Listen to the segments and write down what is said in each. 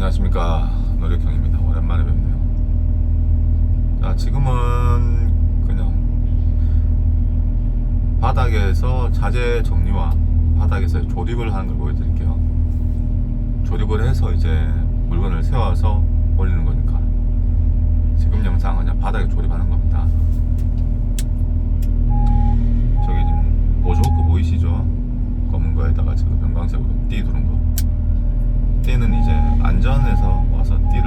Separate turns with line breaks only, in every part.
안녕하십니까. 노력형입니다. 오랜만에 뵙네요. 자 지금은 그냥 바닥에서 자재 정리와 바닥에서 조립을 하는 걸 보여드릴게요. 조립을 해서 이제 물건을 세워서 올리는 거니까 지금 영상은 그냥 바닥에 조립하는 겁니다. 저기 지금 보조호크 보이시죠? 검은 거에다가 지금 형광색으로 띠 두른 거. 그때는 이제 안전해서 와서 뛰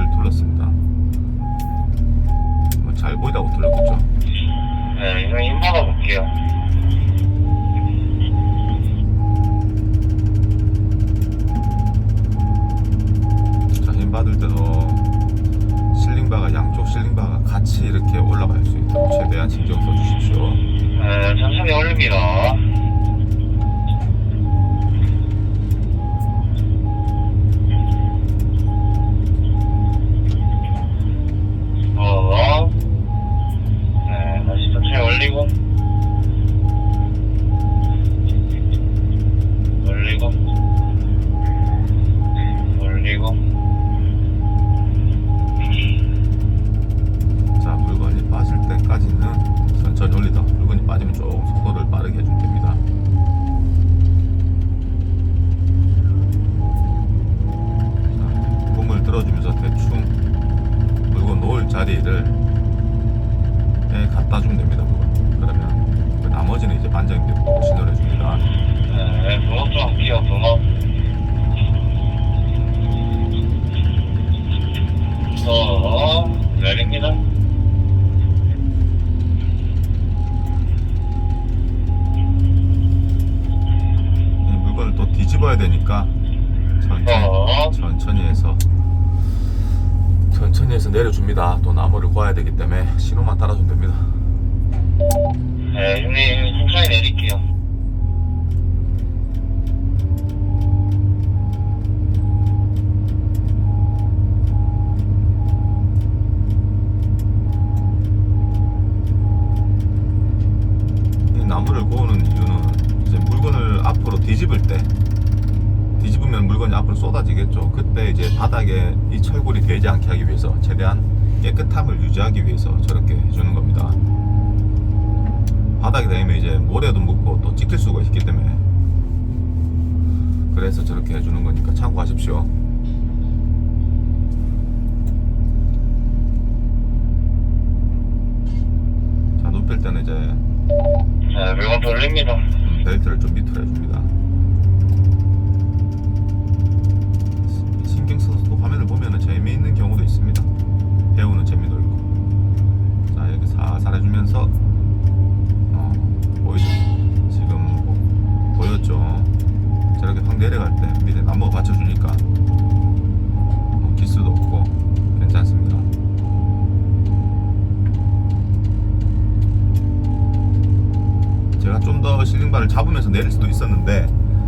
Can 오토바이를 잡으면서 내릴 수도 있었는데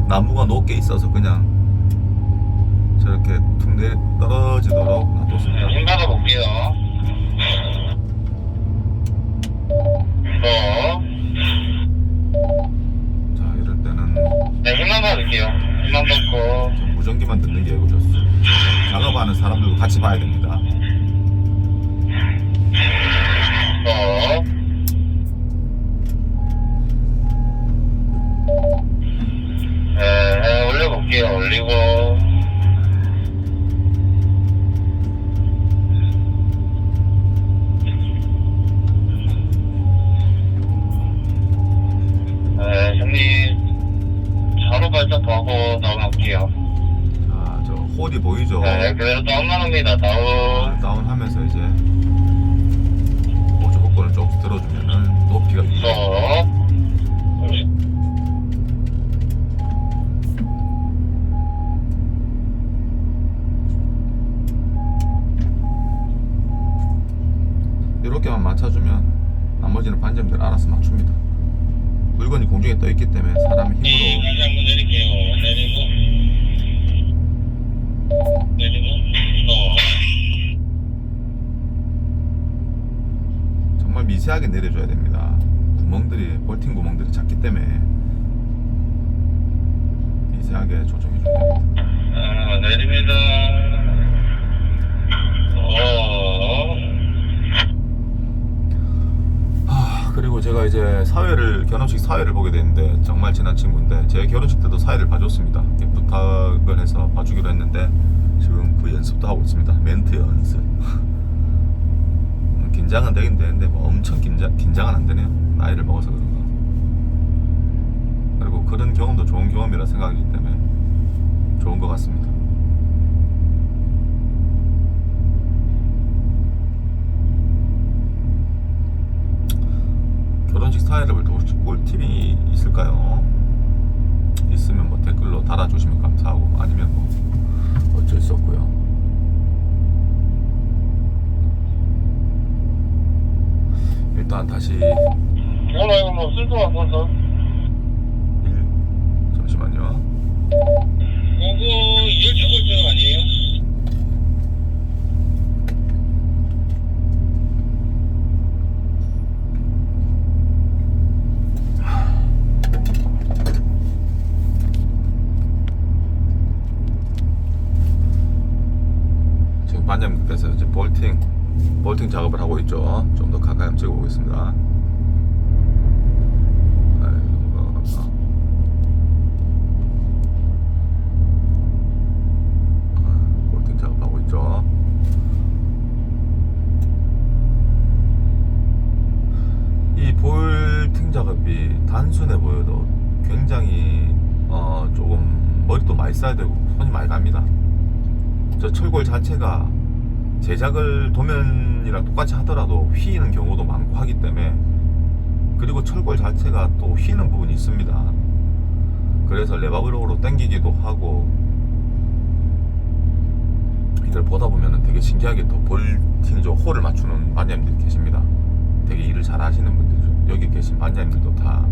나무가 높게 있어서 그냥 저렇게 툭 내리 떨어지도록 놔뒀습니다.
응가가 볼게요.
자 이럴 때는
네, 흥만 받을게요. 흥만 받고.
저 무전기만 듣는 게 예고졌어. 작업하는 사람들도 같이 봐야 됩니다.
어. 조정해 준다. 아, 내립니다.
어. 하, 그리고 제가 이제
사회를 결혼식
사회를 보게 되는데 정말 친한 친구인데 제 결혼식 때도 사회를 봐줬습니다. 부탁을 해서 봐주기로 했는데 지금 그 연습도 하고 있습니다. 멘트 연습. 음, 긴장은 되긴 되는데 뭐 엄청 긴장 긴장은 안 되네요. 나이를 먹어서 그런가. 그리고 그런 경험도 좋은 경험이라 생각하기 때문에. 좋은 것 같습니다. 결혼식 사회를 도울 팁이 있을까요? 있으면 뭐 댓글로 달아주시면 감사하고 아니면 뭐 어쩔 수 없고요. 일단 다시
이거 말고 뭐 쓸거 없어서.
일 잠시만요.
이거 일주일 전 아니에요?
지금 반장님께서 이제 볼팅 볼팅 작업을 하고 있죠. 좀 더 가까이 한번 찍어보겠습니다. 아이고, 가깝다. 아, 볼팅 작업하고 있죠. 이 볼팅 작업이 단순해 보여도 굉장히 어, 조금 머리도 많이 써야 되고 손이 많이 갑니다. 저 철골 자체가 제작을 도면이랑 똑같이 하더라도 휘는 경우도 많고 하기 때문에 그리고 철골 자체가 또 휘는 부분이 있습니다. 그래서 레바블록으로 당기기도 하고 이걸 보다 보면은 되게 신기하게 또 볼팅 저 홀을 맞추는 반장님들이 계십니다. 되게 일을 잘 하시는 분들이죠. 여기 계신 반장님들도 다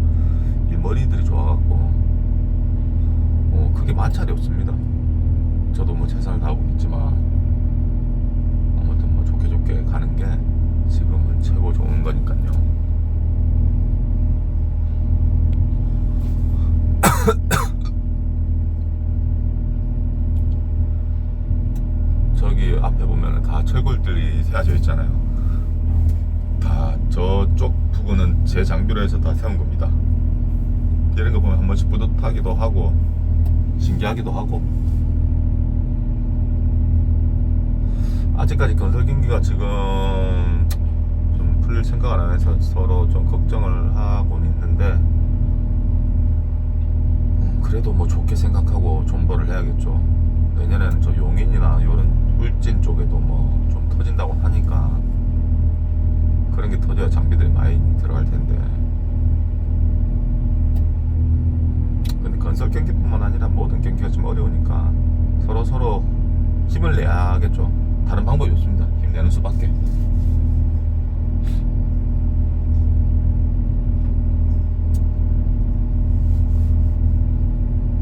일머리들이 좋아갖고 어, 그게 만찰이 없습니다. 저도 뭐 최선을 다하고 있지만 아무튼 뭐 좋게 좋게 가는 게 지금은 최고 좋은 거니까요. 저기 앞에 보면은 다 철골들이 세워져 있잖아요. 다 저쪽 부근은 제 장비로 해서 다 세운 겁니다. 이런 거 보면 한 번씩 뿌듯하기도 하고 신기하기도 하고 아직까지 건설 경기가 지금 좀 풀릴 생각을 안 해서 서로 좀 걱정을 하고는 있는데 음, 그래도 뭐 좋게 생각하고 존버를 해야겠죠. 내년에는 저 용인이나 이런 울진 쪽에도 뭐 좀 터진다고 하니까 그런 게 터져야 장비들이 많이 들어갈 텐데. 근데 건설 경기뿐만 아니라 모든 경기가 좀 어려우니까 서로 서로 힘을 내야겠죠. 다른 방법이 없습니다. 힘내는 수밖에.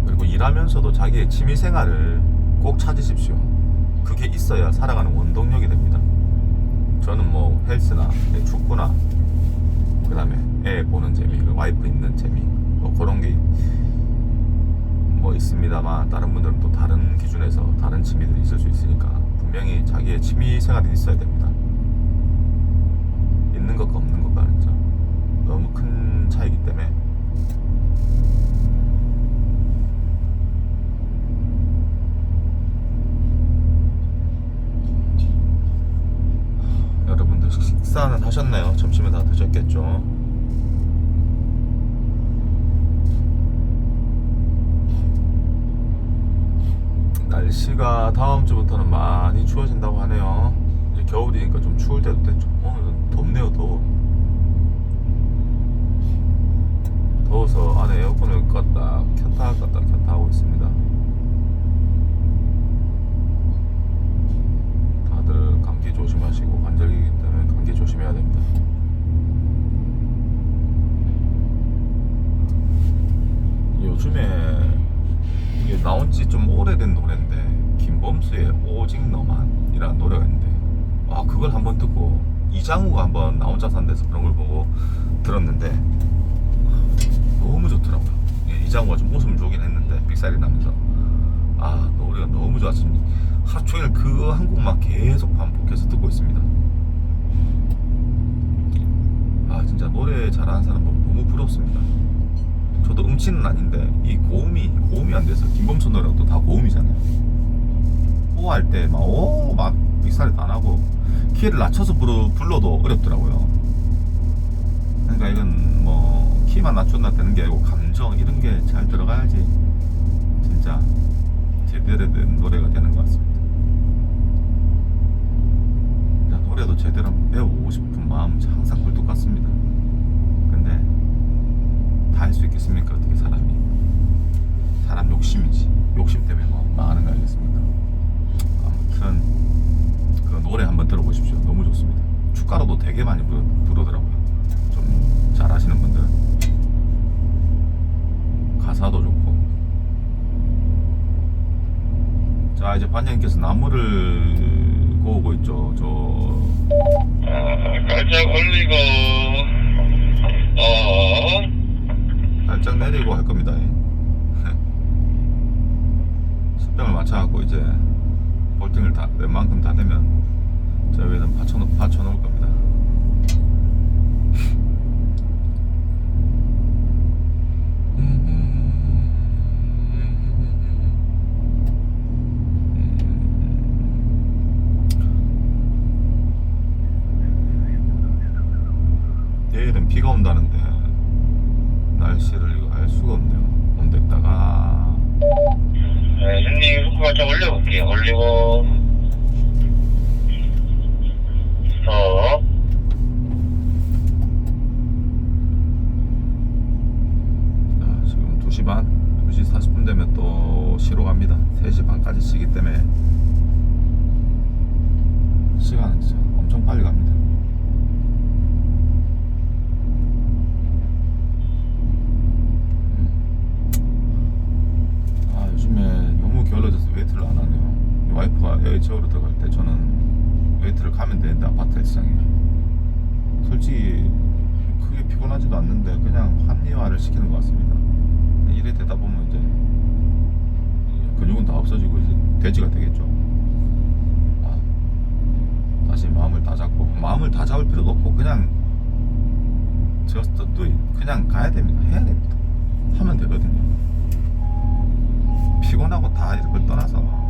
그리고 일하면서도 자기의 취미 생활을 꼭 찾으십시오. 그게 있어야 살아가는 원동력이 됩니다. 저는 뭐 헬스나 축구나 그 다음에 애 보는 재미, 그 와이프 있는 재미 뭐 그런 게 뭐 있습니다만 다른 분들은 또 다른 기준에서 다른 취미들이 있을 수 있으니까 분명히 자기의 취미 생활이 있어야 됩니다. 있는 것과 없는 것과 진짜 너무 큰 차이기 때문에 여러분들 식사는 하셨나요? 점심은 다 드셨겠죠? 날씨가 다음 주부터는 많이 추워진다고 하네요. 이제 겨울이니까 좀 추울 때도 됐죠. 오늘은 덥네요, 더워. 더워서 안에 에어컨을 껐다 켰다 껐다 켰다 하고 있습니다. 다들 감기 조심하시고 관절기이기 때문에 감기 조심해야 됩니다. 요즘에 이게 나온 지 좀 오래된 노래인데 김범수의 오직 너만 이라는 노래가 있는데 아 그걸 한번 듣고 이장우가 한번 나 혼자 산데서 그런 걸 보고 들었는데 너무 좋더라고요. 예, 이장우가 좀 웃음 주긴 했는데 빅살이 나면서 아 노래가 너무 좋았습니다. 하루 종일 그 한 곡만 계속 반복해서 듣고 있습니다. 아 진짜 노래 잘하는 사람 너무 부럽습니다. 저도 음치는 아닌데 이 고음이 고음이 안 돼서 김범수 노래가 또다 고음이잖아요. 오할 때 막 오막 믹사를 안 하고 키를 낮춰서 부르, 불러도 어렵더라고요. 그러니까 이건 뭐 키만 낮춘다 되는 게 아니고 감정 이런 게 잘 들어가야지 진짜 제대로 된 노래가 되는 것 같습니다. 노래도 제대로 배우고 싶은 마음 항상 굴뚝 같습니다. 근데 다 할 수 있겠습니까? 어떻게 사람이 사람 욕심이지 욕심 때문에 뭐 망하는 거 아니겠습니까? 아무튼 그 노래 한번 들어보십시오. 너무 좋습니다. 축가로도 되게 많이 부르, 부르더라고요. 좀 잘 아시는 분들은 가사도 좋고 자 이제 반장님께서 나무를 고우고 있죠. 저
어, 깔짝 올리고, 어,
살짝 내리고 할 겁니다. 수평을 맞춰갖고 이제 볼팅을 다 웬만큼 다 되면 저 위에는 받쳐놓, 받쳐놓을 겁니다. 내일은 비가 온다는데 날씨를 이거 알 수가 없네요. 온댔다가
네, 형님 후크 깔짝 올려볼게요. 올리고, 어,
자, 지금 2시 반, 2시 40분 되면 또 시로 갑니다. 3시 반까지 쉬기 때문에 시간은 진짜 엄청 빨리 갑니다. 음. 아 요즘에 너무 게을러져서 웨이트를 안 하네요. 와이프가 에어체어로 들어갈 때 저는 웨이트를 가면 되는데 아파트 헬스장에 솔직히 크게 피곤하지도 않는데 그냥 합리화를 시키는 것 같습니다. 이래 되다 보면 이제 근육은 다 없어지고 이제 돼지가 되겠죠. 아, 다시 마음을 다 잡고 마음을 다 잡을 필요도 없고 그냥 just 그냥 가야 됩니다. 해야 됩니다. 하면 되거든요. 피곤하고 다 이런 걸 떠나서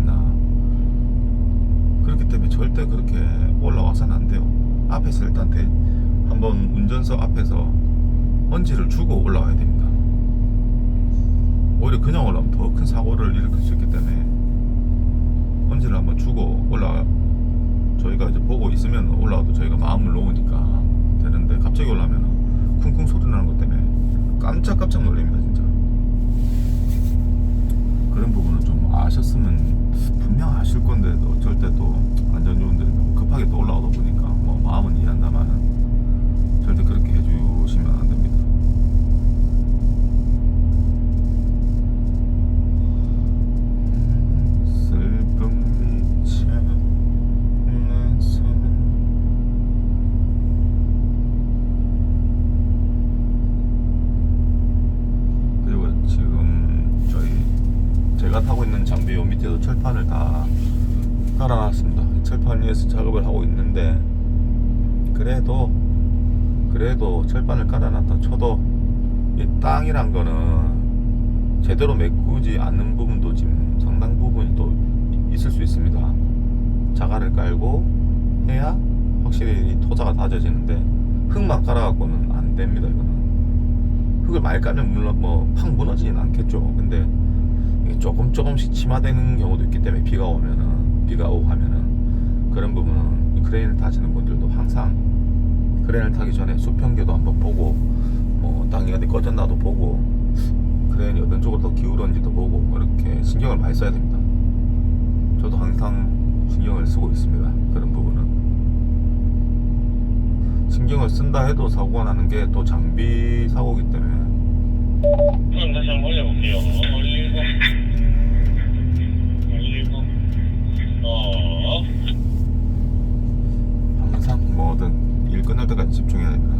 조작했나. 그렇기 때문에 절대 그렇게 올라와서는 안 돼요. 앞에서 일단 대, 한번 운전석 앞에서 먼지를 주고 올라와야 됩니다. 오히려 그냥 올라오면 더 큰 사고를 일으킬 수 있기 때문에 먼지를 한번 주고 올라 저희가 이제 보고 있으면 올라와도 저희가 마음을 놓으니까 되는데 갑자기 올라오면 쿵쿵 소리 나는 것 때문에 깜짝깜짝 놀랍니다 진짜 그런 부분은 좀 아셨으면 분명 아실 건데 도 어쩔 때 또 안전 요원들이 너무 그래도 철판을 깔아놨다 쳐도 이 땅이란 거는 제대로 메꾸지 않는 부분도 지금 상당 부분이 또 있을 수 있습니다. 자갈을 깔고 해야 확실히 이 토자가 다져지는데 흙만 깔아갖고는 안 됩니다. 이거는 흙을 많이 깔면 물론 뭐 팍 무너지진 않겠죠. 근데 조금 조금씩 침하되는 경우도 있기 때문에 비가 오면은 비가 오고 하면은 그런 부분은 이 크레인을 타시는 분들도 항상 크레인을 타기 전에 수평계도 한번 보고 뭐 땅이 어디 꺼졌나도 보고 크레인이 어떤 쪽으로 더 기울었는지도 보고 이렇게 신경을 많이 써야 됩니다. 저도 항상 신경을 쓰고 있습니다. 그런 부분은 신경을 쓴다 해도 사고가 나는 게 또 장비 사고기 때문에
그럼 다시 한번 올려볼게요. 올리고, 올리고, 어,
항상 뭐든 일 끝날 때까지 집중해야 됩니다.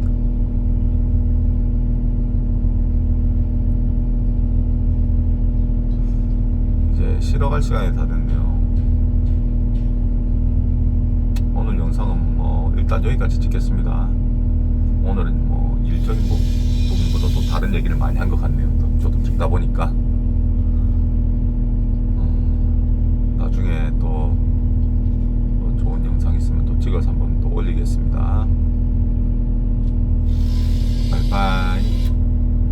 바랍니다. 이제 쉬러 갈 시간이 다 됐네요. 오늘 영상은 뭐 일단 여기까지 찍겠습니다. 오늘은 뭐 일적인 부분보다 또 다른 얘기를 많이 한 것 같네요. 또 저도 찍다 보니까 음, 나중에 또 좋은 영상 있으면 또 찍어서 한번 또 올리겠습니다. bye. bye